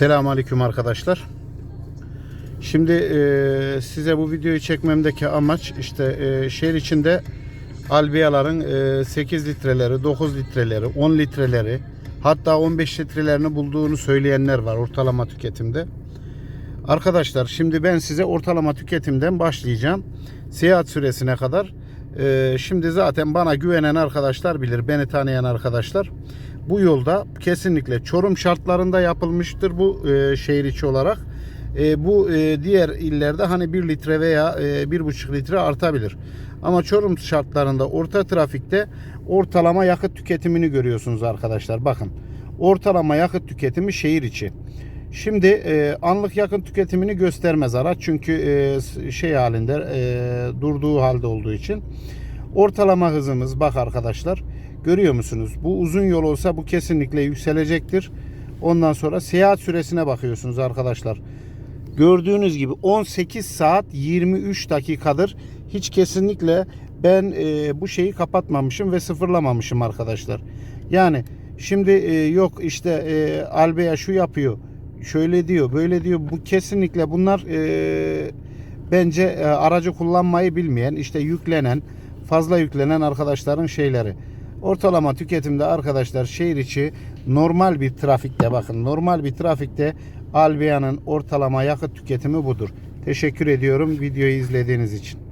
Selamünaleyküm arkadaşlar. Şimdi e, size bu videoyu çekmemdeki amaç işte e, şehir içinde albiyaların e, 8 litreleri, 9 litreleri, 10 litreleri hatta 15 litrelerini bulduğunu söyleyenler var ortalama tüketimde. Arkadaşlar şimdi ben size ortalama tüketimden başlayacağım. Seyahat süresine kadar. E, şimdi zaten bana güvenen arkadaşlar bilir, beni tanıyan arkadaşlar. Bu yolda kesinlikle Çorum şartlarında yapılmıştır bu e, şehir içi olarak. E, bu e, diğer illerde hani 1 litre veya e, 1,5 litre artabilir. Ama Çorum şartlarında orta trafikte ortalama yakıt tüketimini görüyorsunuz arkadaşlar. Bakın ortalama yakıt tüketimi şehir içi. Şimdi e, anlık yakıt tüketimini göstermez araç çünkü e, şey halinde e, durduğu halde olduğu için. Ortalama hızımız bak arkadaşlar görüyor musunuz? Bu uzun yol olsa bu kesinlikle yükselecektir. Ondan sonra seyahat süresine bakıyorsunuz arkadaşlar. Gördüğünüz gibi 18 saat 23 dakikadır. Hiç kesinlikle ben e, bu şeyi kapatmamışım ve sıfırlamamışım arkadaşlar. Yani şimdi e, yok işte e, Albeya şu yapıyor. Şöyle diyor, böyle diyor. Bu kesinlikle bunlar e, bence e, aracı kullanmayı bilmeyen, işte yüklenen, fazla yüklenen arkadaşların şeyleri. Ortalama tüketimde arkadaşlar şehir içi normal bir trafikte bakın normal bir trafikte Albia'nın ortalama yakıt tüketimi budur. Teşekkür ediyorum videoyu izlediğiniz için.